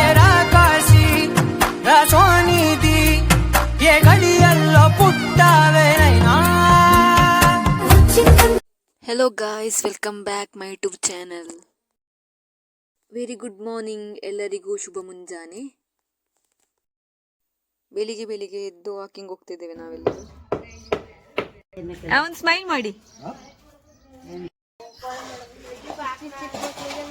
ಏ ರಾಕಾಸಿ ರಸೋನಿಧಿ ಏ ಗಡಿಯಲ್ಲೋ ಪುಟ್ಟವೇ Naina. Hello guys welcome back my YouTube channel very good morning ಎಲ್ಲರಿಗೂ ಶುಭ ಮುಂಜಾನೆ. ಬೆಳಿಗ್ಗೆ ಬೆಳಿಗ್ಗೆ ಎದ್ದು ವಾಕಿಂಗ್ ಹೋಗ್ತಿದ್ದೇವೆ ನಾವೆಲ್ಲರೂ ಅವನ್ ಸ್ಮೈಲ್ ಮಾಡಿ.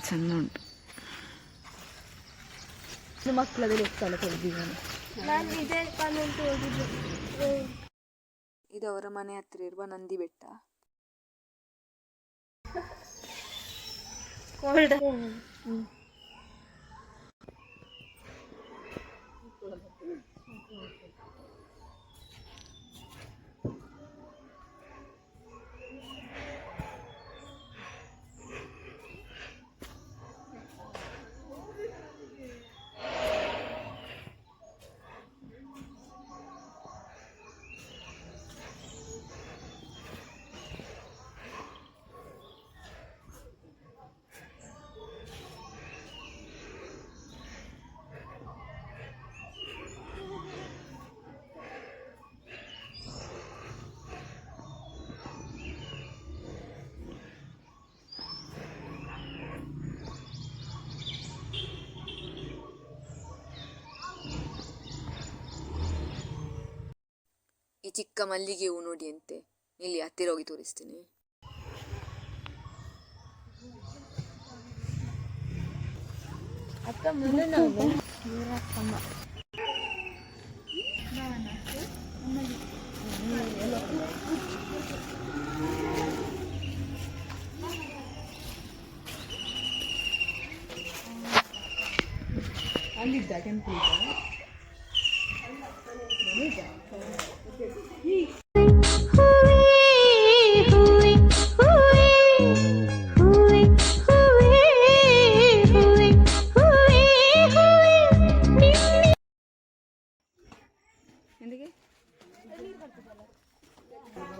ಚಂದ ಉಂಟು ಇದು ಅವರ ಮನೆ ಹತ್ತಿರ ಇರುವ ನಂದಿ ಬೆಟ್ಟ. ಈ ಚಿಕ್ಕ ಮಲ್ಲಿಗೆ ಹೂ ನೋಡಿ ಅಂತೆ. ಇಲ್ಲಿ ಹತ್ತಿರ ಹೋಗಿ ತೋರಿಸ್ತೀನಿ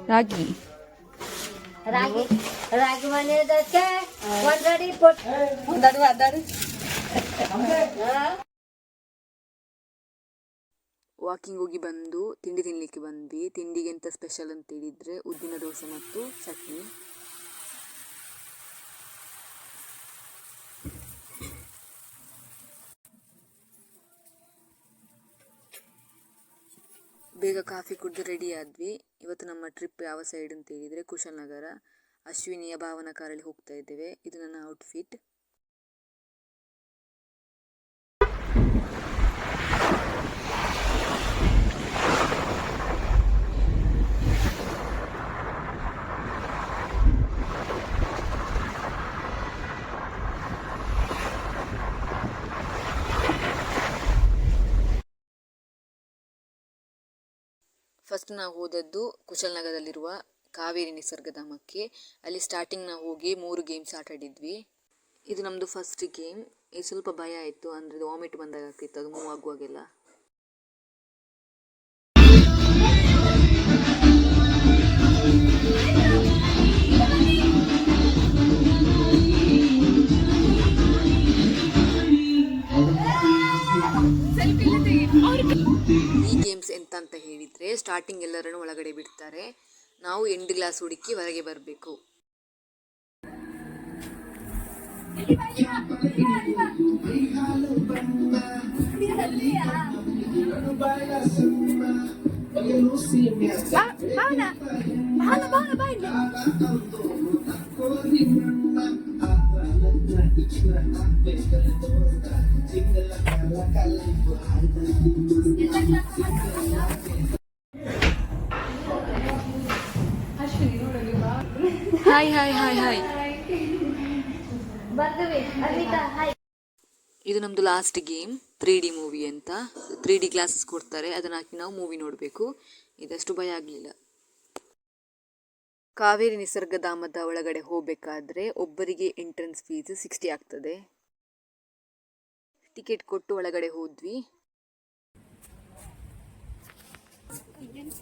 రాగి రాగి రాగి అనేది వచ్చే వందడి పొట్టు వందడు వందడు ವಾಕಿಂಗ್ ಹೋಗಿ ಬಂದು, ತಿಂಡಿ ತಿನ್ನಲಿಕ್ಕೆ ಬಂದ್ವಿ. ತಿಂಡಿಗೆ ಎಂತ ಸ್ಪೆಷಲ್ ಅಂತ ಹೇಳಿದ್ರೆ ಉದ್ದಿನ ದೋಸೆ ಮತ್ತು ಚಟ್ನಿ. ಬೇಗ ಕಾಫಿ ಕುಡಿದು ರೆಡಿ ಆದ್ವಿ. ಇವತ್ತು ನಮ್ಮ ಟ್ರಿಪ್ ಯಾವ ಸೈಡ್ ಅಂತ ಹೇಳಿದ್ರೆ ಕುಶಾಲನಗರ ಅಶ್ವಿನಿಯ ಭಾವನ ಕಾರಲ್ಲಿ ಹೋಗ್ತಾ ಇದ್ದೇವೆ. ಇದು ನನ್ನ ಔಟ್ಫಿಟ್ ಫಸ್ಟ್ ನಾವು ಹೋದದ್ದು ಕುಶಲನಗರದಲ್ಲಿರುವ ಕಾವೇರಿ ನಿಸರ್ಗಧಾಮಕ್ಕೆ ಅಲ್ಲಿ ಸ್ಟಾರ್ಟಿಂಗ್ ನಾವು ಹೋಗಿ ಮೂರು ಗೇಮ್ಸ್ ಆಟ ಆಡಿದ್ವಿ. ಇದು ನಮ್ಮದು ಫಸ್ಟ್ ಗೇಮ್ ಇದು ಸ್ವಲ್ಪ ಭಯ ಆಯಿತು, ಅಂದರೆ ವಾಮಿಟ್ ಬಂದಾಗ ಆಗ್ತಿತ್ತು ಅದು ಮೂವ್ ಆಗುವಾಗೆಲ್ಲ. ಅಂತ ಹೇಳಿದರೆ ಸ್ಟಾರ್ಟಿಂಗ್ ಎಲ್ಲರನ್ನು ಒಳಗಡೆ ಬಿಡ್ತಾರೆ. ನಾವು ಎಂಟು ಗ್ಲಾಸ್ ಹುಡುಕಿ ಹೊರಗೆ ಬರಬೇಕು. ಹಾಯ್ ಹಾಯ್ ಹಾಯ್ ಹಾಯ್ ಇದು ನಮ್ದು last game three D movie ಅಂತ. ತ್ರೀ ಡಿ ಗ್ಲಾಸಸ್ ಕೊಡ್ತಾರೆ. ಅದನ್ನ ಹಾಕಿ ನಾವು ಮೂವಿ ನೋಡಬೇಕು. ಇದಷ್ಟು ಭಯ ಆಗ್ಲಿಲ್ಲ. ಕಾವೇರಿ ನಿಸರ್ಗಧಾಮದ ಒಳಗಡೆ ಹೋಗಬೇಕಾದ್ರೆ ಒಬ್ಬರಿಗೆ ಎಂಟ್ರೆನ್ಸ್ ಫೀಸ್ ಸಿಕ್ಸ್ಟಿ ಆಗ್ತದೆ. ಟಿಕೆಟ್ ಕೊಟ್ಟು ಒಳಗಡೆ ಹೋದ್ವಿ. ಗೋಲ್ಡನ್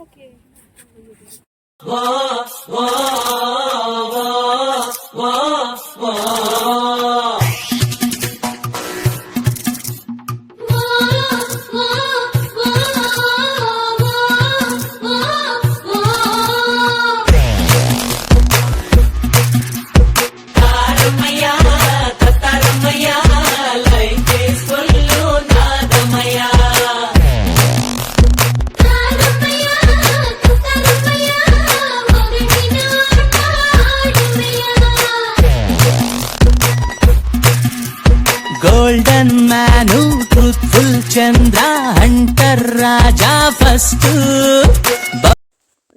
ಫಸ್ಟ್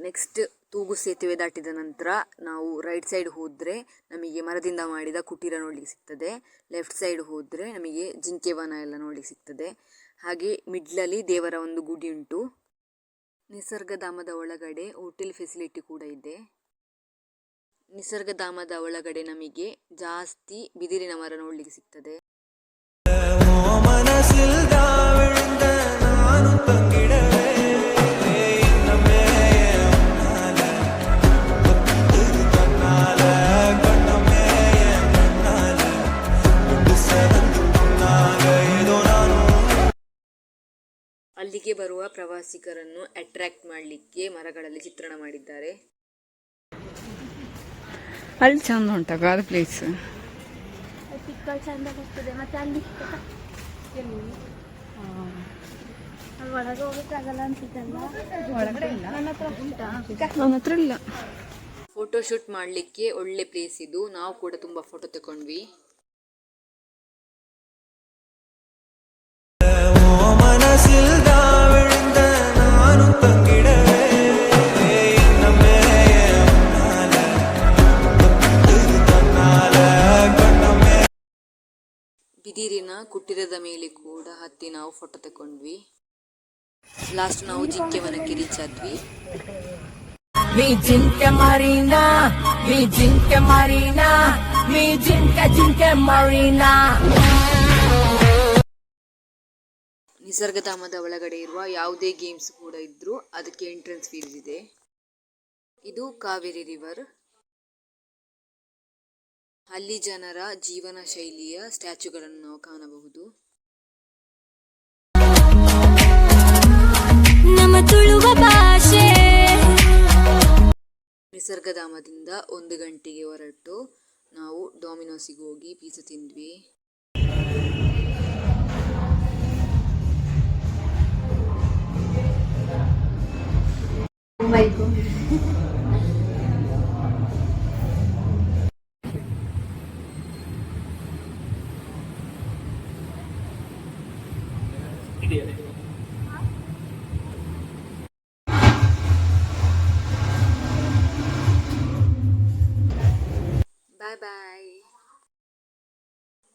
ನೆಕ್ಸ್ಟ್ ತೂಗು ಸೇತುವೆ ದಾಟಿದ ನಂತರ ನಾವು ರೈಟ್ ಸೈಡ್ ಹೋದರೆ ನಮಗೆ ಮರದಿಂದ ಮಾಡಿದ ಕುಟೀರ ನೋಡ್ಲಿಕ್ಕೆ ಸಿಗ್ತದೆ. ಲೆಫ್ಟ್ ಸೈಡ್ ಹೋದರೆ ನಮಗೆ ಜಿಂಕೆ ವನ ಎಲ್ಲ ನೋಡ್ಲಿಕ್ಕೆ ಸಿಗ್ತದೆ. ಹಾಗೆ ಮಿಡ್ಲಲ್ಲಿ ದೇವರ ಒಂದು ಗುಡಿ ಉಂಟು. ನಿಸರ್ಗಧಾಮದ ಒಳಗಡೆ ಹೋಟೆಲ್ ಫೆಸಿಲಿಟಿ ಕೂಡ ಇದೆ. ನಿಸರ್ಗಧಾಮದ ಒಳಗಡೆ ನಮಗೆ ಜಾಸ್ತಿ ಬಿದಿರಿನ ಮರ ನೋಡಲಿಕ್ಕೆ ಸಿಗ್ತದೆ. ಪ್ರವಾಸಿಗರನ್ನು ಅಟ್ರಾಕ್ಟ್ ಮಾಡಲಿಕ್ಕೆ ಮರಗಳಲ್ಲಿ ಚಿತ್ರಣ ಮಾಡಿದ್ದಾರೆ. ಅಲ್ಲಿ ಚಂದ ಉಂಟಾಗ ಅದು ಪ್ಲೇಸ್ ಚಂದ ಬರ್ತದೆ ಮತ್ತೆ ಅಲ್ಲಿ ನನ್ನ ಹತ್ರ ಇಲ್ಲ. ಫೋಟೋ ಶೂಟ್ ಮಾಡಲಿಕ್ಕೆ ಒಳ್ಳೆ ಪ್ಲೇಸ್ ಇದು. ನಾವು ಕೂಡ ತುಂಬ ಫೋಟೋ ತಗೊಂಡ್ವಿ ಬಿದಿರಿನ ಕುಟ್ಟಿರದ ಮೇಲೆ ಕೂಡ ಹತ್ತಿ ನಾವು ಫೋಟೋ ತಗೊಂಡ್ವಿ ಲಾಸ್ಟ್ ನಾವು ಜಿಂಕೆವನಕ್ಕೆ ರೀಚ್ ಆದ್ವಿ ವಿ ಜಿಂಕೆ ಮರೀನಾ ವಿ ಜಿಂಕೆ ಮರೀನಾ ವಿ ಜಿಂಕೆ ಜಿಂಕೆ ಮರೀನಾ. ನಿಸರ್ಗಧಾಮದ ಒಳಗಡೆ ಇರುವ ಯಾವುದೇ ಗೇಮ್ಸ್ ಕೂಡ ಇದ್ರು ಅದಕ್ಕೆ ಎಂಟ್ರೆನ್ಸ್ ಫೀಸ್ ಇದೆ. ಇದು ಕಾವೇರಿ ರಿವರ್ ಅಲ್ಲಿ ಜನರ ಜೀವನ ಶೈಲಿಯ ಸ್ಟ್ಯಾಚುಗಳನ್ನು ನಾವು ಕಾಣಬಹುದು. ನಮ್ಮ ತುಳುವ ಭಾಷೆ. ನಿಸರ್ಗಧಾಮದಿಂದ ಒಂದು ಗಂಟೆಗೆ ಹೊರಟು ನಾವು ಡಾಮಿನೋಸಿಗೆ ಹೋಗಿ ಪೀಸ ತಿಂದ್ವಿ.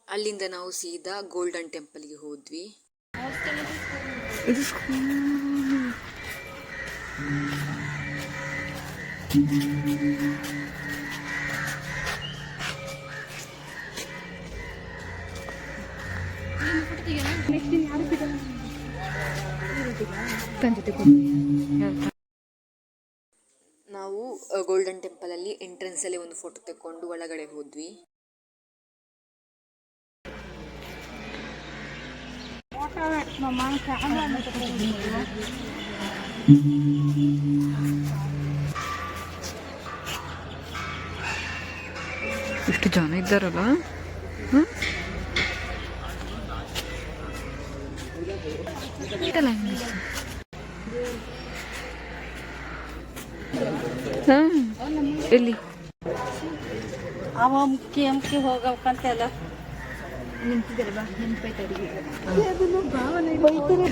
ಅಲ್ಲಿಂದ ನಾವು ಸೀದಾ ಗೋಲ್ಡನ್ ಟೆಂಪಲ್ಗೆ ಹೋದ್ವಿ. ನಾವು ಗೋಲ್ಡನ್ ಟೆಂಪಲಲ್ಲಿ ಎಂಟ್ರೆನ್ಸಲ್ಲಿ ಒಂದು ಫೋಟೋ ತೆಕ್ಕೊಂಡು ಒಳಗಡೆ ಹೋದ್ವಿ. ಇಷ್ಟು ಜನ ಇದ್ದಾರಲ್ಲ ಹ್ಮ್? ಮುಖ್ಯ ಹೆಂಗಿತ್ತು? ನಿಂತಿದ್ದಾರಲ್ವಾ ನೆನಪೈತೆ ಅಡುಗೆ ಅದನ್ನು ಭಾವನೆ ಬೈತಾರೆ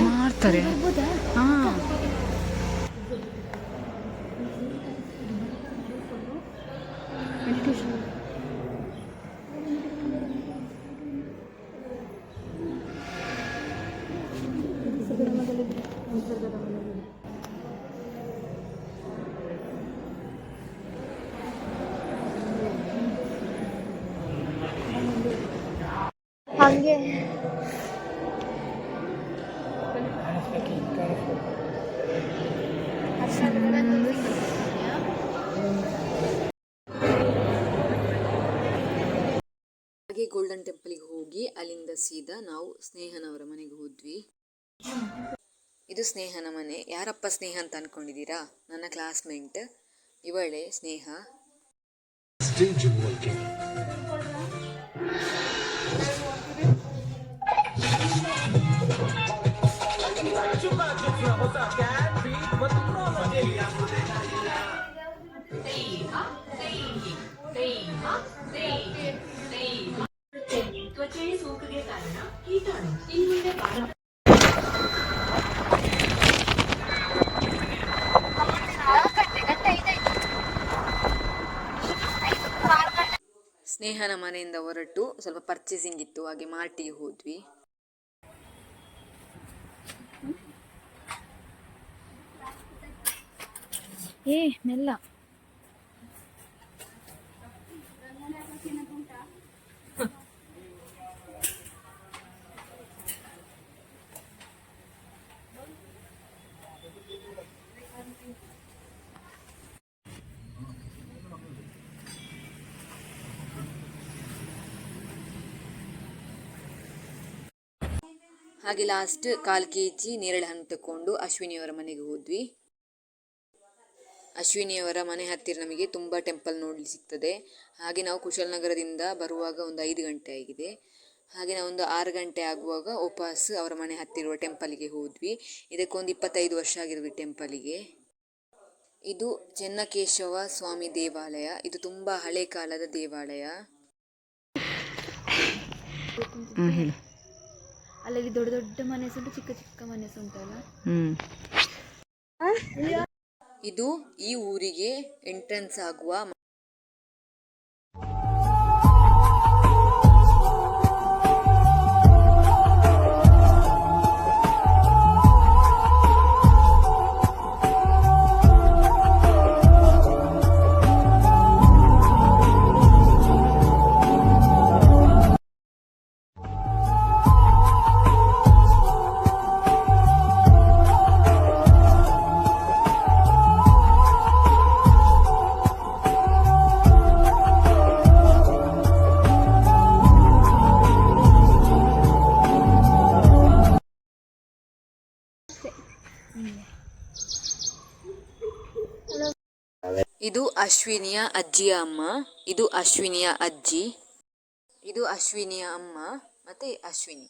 ಮಾಡ್ತಾರೆ ಹಾಂ Thank you. ಹಾಗೆ ಗೋಲ್ಡನ್ ಟೆಂಪಲ್ಗೆ ಹೋಗಿ ಅಲ್ಲಿಂದ ಸೀದಾ ನಾವು ಸ್ನೇಹನವರ ಮನೆಗೆ ಹೋದ್ವಿ. ಇದು ಸ್ನೇಹನ ಮನೆ. ಯಾರಪ್ಪ ಸ್ನೇಹ ಅಂತ ಅನ್ಕೊಂಡಿದ್ದೀರಾ? ನನ್ನ ಕ್ಲಾಸ್ಮೇಟ್ ಇವಳೆ ಸ್ನೇಹ. ಸ್ವಲ್ಪ ಪರ್ಚೇಸಿಂಗ್ ಇತ್ತು ಹಾಗೆ ಮಾರ್ಟಿಗೆ ಹೋದ್ವಿ. ಏ ಮೆಲ್ಲ. ಹಾಗೆ ಲಾಸ್ಟ್ ಕಾಲು ಕೆ ಜಿ ನೇರಳೆ ಹಣ್ಣು ತಗೊಂಡು ಅಶ್ವಿನಿಯವರ ಮನೆಗೆ ಹೋದ್ವಿ. ಅಶ್ವಿನಿಯವರ ಮನೆ ಹತ್ತಿರ ನಮಗೆ ತುಂಬ ಟೆಂಪಲ್ ನೋಡಲಿ ಸಿಗ್ತದೆ. ಹಾಗೆ ನಾವು ಕುಶಲನಗರದಿಂದ ಬರುವಾಗ ಒಂದು ಐದು ಗಂಟೆ ಆಗಿದೆ. ಹಾಗೆ ಒಂದು ಆರು ಗಂಟೆ ಆಗುವಾಗ ಉಪವಾಸ ಅವರ ಮನೆ ಹತ್ತಿರುವ ಟೆಂಪಲಿಗೆ ಹೋದ್ವಿ. ಇದಕ್ಕೊಂದು ಇಪ್ಪತ್ತೈದು ವರ್ಷ ಆಗಿರುವ ಟೆಂಪಲಿಗೆ ಇದು ಚೆನ್ನಕೇಶವ ಸ್ವಾಮಿ ದೇವಾಲಯ. ಇದು ತುಂಬ ಹಳೆ ಕಾಲದ ದೇವಾಲಯ. ಅಲ್ಲಲ್ಲಿ ದೊಡ್ಡ ದೊಡ್ಡ ಮನೆ ಉಂಟು ಚಿಕ್ಕ ಚಿಕ್ಕ ಮನೆ ಉಂಟಲ್ಲ? ಇದು ಈ ಊರಿಗೆ ಎಂಟ್ರೆನ್ಸ್ ಆಗುವ ಇದು ಅಶ್ವಿನಿಯ ಅಜ್ಜಿಯ ಅಮ್ಮ ಇದು ಅಶ್ವಿನಿಯ ಅಜ್ಜಿ ಇದು ಅಶ್ವಿನಿಯ ಅಮ್ಮ ಮತ್ತೆ ಅಶ್ವಿನಿ.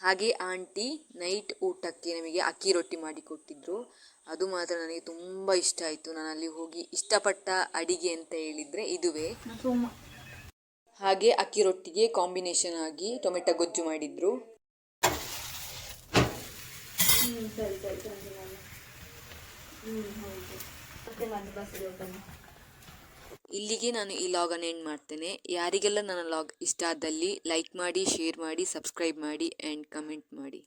ಹಾಗೆ ಆಂಟಿ ನೈಟ್ ಊಟಕ್ಕೆ ನಮಗೆ ಅಕ್ಕಿ ರೊಟ್ಟಿ ಮಾಡಿ ಕೊಟ್ಟಿದ್ರು. ಅದು ಮಾತ್ರ ನನಗೆ ತುಂಬ ಇಷ್ಟ ಆಯಿತು. ನಾನು ಅಲ್ಲಿ ಹೋಗಿ ಇಷ್ಟಪಟ್ಟ ಅಡಿಗೆ ಅಂತ ಹೇಳಿದರೆ ಇದುವೇ. ಹಾಗೆ ಅಕ್ಕಿ ರೊಟ್ಟಿಗೆ ಕಾಂಬಿನೇಷನ್ ಆಗಿ ಟೊಮೆಟೊ ಗೊಜ್ಜು ಮಾಡಿದ್ರು. ಇಲ್ಲಿಗೆ ನಾನು ಈ ಲಾಗನ್ನು ಎಂಡ್ ಮಾಡ್ತೇನೆ. ಯಾರಿಗೆಲ್ಲ ನನ್ನ ಲಾಗ್ ಇಷ್ಟ ಆದಲ್ಲಿ ಲೈಕ್ ಮಾಡಿ ಶೇರ್ ಮಾಡಿ ಸಬ್ಸ್ಕ್ರೈಬ್ ಮಾಡಿ ಆ್ಯಂಡ್ ಕಮೆಂಟ್ ಮಾಡಿ.